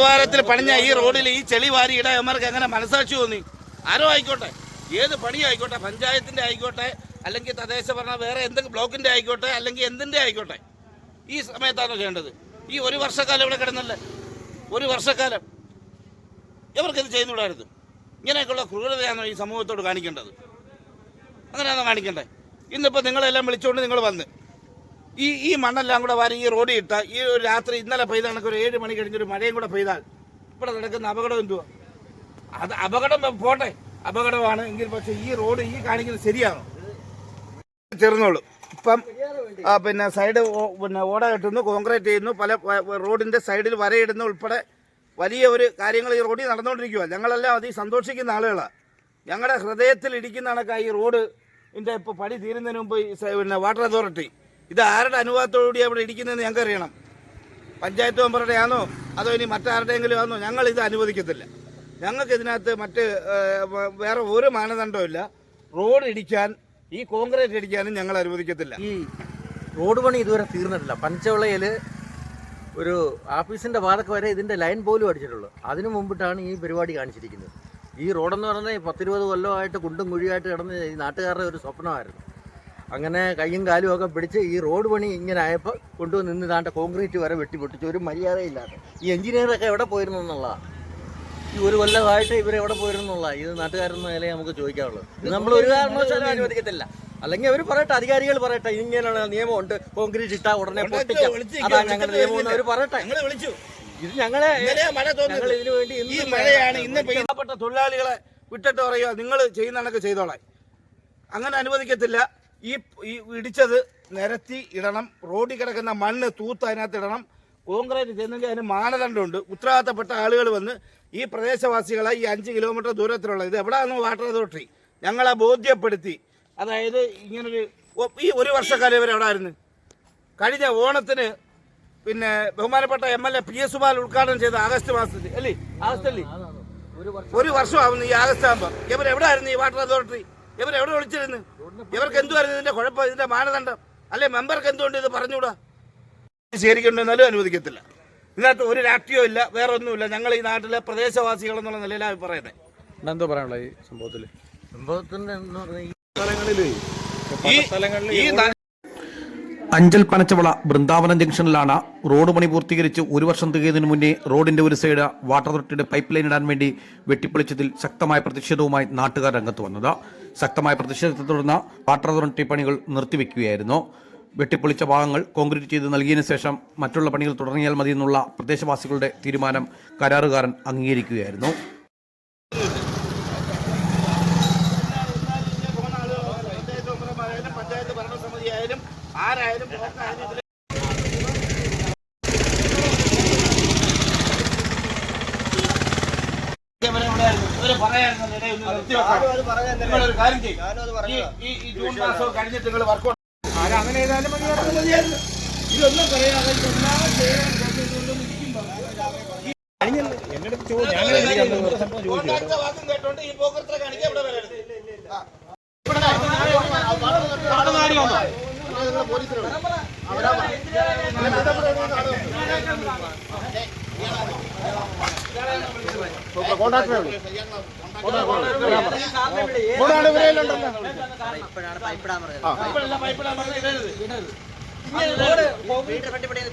നിലവാരത്തിൽ പണിഞ്ഞ ഈ റോഡിൽ ഈ ചെളി വാരി ഇടാൻ എങ്ങനെ മനസാക്ഷി തോന്നി? ആരോ ആയിക്കോട്ടെ. ഏത് പണി ആയിക്കോട്ടെ? പഞ്ചായത്തിന്റെ ആയിക്കോട്ടെ അല്ലെങ്കിൽ തദ്ദേശ ഭരണ വേറെ എന്തെങ്കിലും ബ്ലോക്കിന്റെ ആയിക്കോട്ടെ അല്ലെങ്കിൽ എന്തിന്റെ ആയിക്കോട്ടെ? ഈ സമയത്താണ് ചെയ്യേണ്ടത്? ഈ ഒരു വർഷക്കാലം ഇവിടെ കിടന്നല്ലേ? ഒരു വർഷക്കാലം. ഇവർക്കിത് ചെയ്യുന്നുണ്ടായിരുന്നു ഇങ്ങനെയൊക്കെയുള്ള ക്രൂരതയാണോ ഈ സമൂഹത്തോട് കാണിക്കേണ്ടത്. അങ്ങനെയാണോ കാണിക്കേണ്ടത്? ഇന്നിപ്പോൾ നിങ്ങളെല്ലാം വിളിച്ചുകൊണ്ട് നിങ്ങൾ വന്ന്. ഈ ഈ മണ്ണെല്ലാം കൂടെ വാരി ഈ റോഡിൽ ഇട്ട ഈ ഒരു രാത്രി ഇന്നലെ പെയ്ത കണക്ക് ഒരു ഏഴ് മണി കഴിഞ്ഞൊരു മഴയും കൂടെ പെയ്താൽ ഇവിടെ നടക്കുന്ന അപകടം എന്തുവാ? അത് അപകടം പോട്ടെ അപകടമാണ്. എങ്കിൽ പക്ഷെ ഈ റോഡ് ഈ കാണിക്കുന്നത് ശരിയാണോ? ചേർന്നോളൂ. ഇപ്പം പിന്നെ സൈഡ് പിന്നെ ഓട കെട്ടുന്നു കോൺക്രീറ്റ് ചെയ്യുന്നു പല റോഡിന്റെ സൈഡിൽ വരയിടുന്നു ഉൾപ്പെടെ വലിയ ഒരു കാര്യങ്ങൾ ഈ റോഡിൽ നടന്നുകൊണ്ടിരിക്കുക ഞങ്ങളെല്ലാം അതി സന്തോഷിക്കുന്ന ആളുകളാണ് ഞങ്ങളുടെ ഹൃദയത്തിൽ ഇടിക്കുന്ന കണക്കാണ് ഈ റോഡ് ഇതിന്റെ ഇപ്പോൾ പണി തീരുന്നതിന് മുമ്പ് പിന്നെ വാട്ടർ അതോറിറ്റി. ഇത് ആരുടെ അനുവാദത്തോടുകൂടി അവിടെ ഇടിക്കുന്നതെന്ന് ഞങ്ങൾക്ക് അറിയണം പഞ്ചായത്ത് മെമ്പറുടെ ആണോ അതോ ഇനി മറ്റാരുടെയെങ്കിലും ആണോ? ഞങ്ങൾ ഇത് അനുവദിക്കത്തില്ല. ഞങ്ങൾക്ക് ഇതിനകത്ത് മറ്റ് വേറെ ഒരു മാനദണ്ഡവും ഇല്ല റോഡ് ഇടിക്കാൻ ഈ കോൺക്രീറ്റ് ഇടിക്കാനും ഞങ്ങൾ അനുവദിക്കത്തില്ല. ഈ റോഡ് പണി ഇതുവരെ തീർന്നിട്ടില്ല. പഞ്ചവളയിൽ ഒരു ഓഫീസിന്റെ വാതൊക്കെ വരെ ഇതിന്റെ ലൈൻ പോലും അടിച്ചിട്ടുള്ളൂ. അതിനു മുമ്പിട്ടാണ് ഈ പരിപാടി കാണിച്ചിരിക്കുന്നത്. ഈ റോഡെന്ന് പറഞ്ഞാൽ പത്തിരുപത് കൊല്ലമായിട്ട് കുണ്ടും കുഴിയായിട്ട് കിടന്ന് ഈ നാട്ടുകാരുടെ ഒരു സ്വപ്നമായിരുന്നു. അങ്ങനെ കയ്യും കാലും ഒക്കെ പിടിച്ച് ഈ റോഡ് പണി ഇങ്ങനെ ആയപ്പോൾ കൊണ്ടുവന്ന് നിന്ന് താണ്ട കോൺക്രീറ്റ് വരെ വെട്ടിപ്പൊട്ടിച്ച്. ഒരു മര്യാദയില്ലാതെ ഈ എഞ്ചിനീയറൊക്കെ എവിടെ പോയിരുന്നു എന്നുള്ളതാണ് ഈ ഒരു കൊല്ലമായിട്ട് ഇവർ എവിടെ പോയിരുന്നു എന്നുള്ളതാണ് ഇത് നാട്ടുകാരെന്ന നിലയെ നമുക്ക് ചോദിക്കാനുള്ളത് ഇത് നമ്മൾ ഒരു കാരണവശാലും അനുവദിക്കത്തില്ല. അല്ലെങ്കിൽ അവർ പറയട്ടെ അധികാരികൾ പറയട്ടെ ഇങ്ങനെയുള്ള നിയമമുണ്ട് കോൺക്രീറ്റ് ഇട്ടാ ഉടനെ പൊട്ടിക്കാം. അതാ ഞങ്ങളുടെ നിയമം അവർ പറയട്ടെ. ഇത് ഞങ്ങളെ ഞങ്ങൾ ഇതിനു വേണ്ടി ഈ എന്തും മഴയാണ് ഇന്ന് പെയ്യപ്പെട്ട തൊഴിലാളികളെ വിട്ടിട്ട് പറയുക നിങ്ങൾ ചെയ്യുന്ന കണക്ക് ചെയ്തോളാം. അങ്ങനെ അനുവദിക്കത്തില്ല. ഈ ഇടിച്ചത് നിരത്തി ഇടണം. റോഡിൽ കിടക്കുന്ന മണ്ണ് തൂത്ത് അതിനകത്ത് ഇടണം. കോൺക്രീറ്റ് ചെയ്യുന്നെങ്കിൽ അതിന് മാനദണ്ഡമുണ്ട്. ഉത്തരവാദിത്തപ്പെട്ട ആളുകൾ വന്ന് ഈ പ്രദേശവാസികളെ ഈ അഞ്ച് കിലോമീറ്റർ ദൂരത്തിലുള്ള ഇത് എവിടെയാണ് വാട്ടർ അതോറിറ്റി ഞങ്ങളെ ബോധ്യപ്പെടുത്തി. അതായത് ഇങ്ങനൊരു ഈ ഒരു വർഷക്കാലം ഇവർ എവിടെ ആയിരുന്നു കഴിഞ്ഞ ഓണത്തിന് പിന്നെ ബഹുമാനപ്പെട്ട M L A P S Subal ഉദ്ഘാടനം ചെയ്ത ആഗസ്റ്റ് മാസത്തിൽ അല്ലേ? ആഗസ്റ്റല്ലേ ഒരു വർഷം. ഒരു വർഷമാവുന്നു ഈ ആഗസ്റ്റ് ആകുമ്പോൾ ഇവർ എവിടെ ആയിരുന്നു ഈ വാട്ടർ അതോറിറ്റി? ഇവർ എവിടെ വിളിച്ചിരുന്നു? ഇവർക്ക് എന്തുവായിരുന്നു ഇതിന്റെ കുഴപ്പം ഇതിന്റെ മാനദണ്ഡം. അല്ലെ മെമ്പർക്ക് എന്തുകൊണ്ട് ഇത് പറഞ്ഞുകൂടാ? ശരിക്കുണ്ടെന്നാലും അനുവദിക്കത്തില്ല. ഇതിനകത്ത് ഒരു രാഷ്ട്രീയവും ഇല്ല വേറെ ഒന്നുമില്ല ഞങ്ങൾ ഈ നാട്ടിലെ പ്രദേശവാസികൾ എന്നുള്ള നിലയിലാണ് പറയുന്നത് എന്തോ പറയാനുള്ള ഈ സംഭവത്തിൽ സംഭവത്തിന്റെ പറഞ്ഞാൽ ഈ സ്ഥലങ്ങളിൽ ഈ അഞ്ചൽ പനച്ചവള ബൃന്ദാവനം ജംഗ്ഷനിലാണ് റോഡ് പണി പൂർത്തീകരിച്ച് ഒരു വർഷം തികയതിനു മുന്നേ റോഡിന്റെ ഒരു സൈഡ് വാട്ടർ അതോറിറ്റിയുടെ പൈപ്പ് ലൈൻ ഇടാൻ വേണ്ടി വെട്ടിപ്പൊളിച്ചതിൽ ശക്തമായ പ്രതിഷേധവുമായി നാട്ടുകാർ രംഗത്ത് വന്നത്. ശക്തമായ പ്രതിഷേധത്തെ തുടർന്ന് വാട്ടർ അതോറിറ്റി പണികൾ നിർത്തിവെക്കുകയായിരുന്നു. വെട്ടിപ്പൊളിച്ച ഭാഗങ്ങൾ കോൺക്രീറ്റ് ചെയ്ത് നൽകിയതിനു ശേഷം മറ്റുള്ള പണികൾ തുടങ്ങിയാൽ മതിയെന്നുള്ള പ്രദേശവാസികളുടെ തീരുമാനം കരാറുകാരൻ അംഗീകരിക്കുകയായിരുന്നു. നിർത്തി വെക്കാം." നിങ്ങളൊരു കാര്യം ചെയ്യ്. ഈ- ജൂൺ മാസം കഴിഞ്ഞിട്ട് നിങ്ങൾ വർക്ക് അങ്ങനെ ചെയ്താലും മതിയായിരുന്നു ഇതൊന്നും പറയാതെ ഇരിക്കുമ്പോ. കോൺട്രാക്ടർ വാക്കും കേട്ടോണ്ട് ഈ പോക്കർത്തരെ കാണിക്കാൻ ഇവിടെ വരരുത്. ഇവിടെ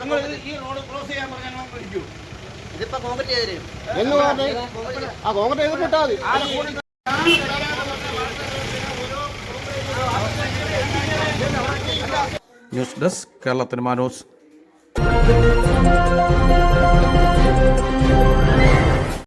നിങ്ങൾ ഇത് ഈ റോഡ് ക്രോസ് ചെയ്യാൻ പറഞ്ഞാൽ ഞങ്ങൾ ഇരിക്കൂ. ഇതിപ്പോ കോൺക്രീറ്റ് ചെയ്തു ന്യൂസ് ഡെസ്ക് കേരളത്തിന് മാനോസ്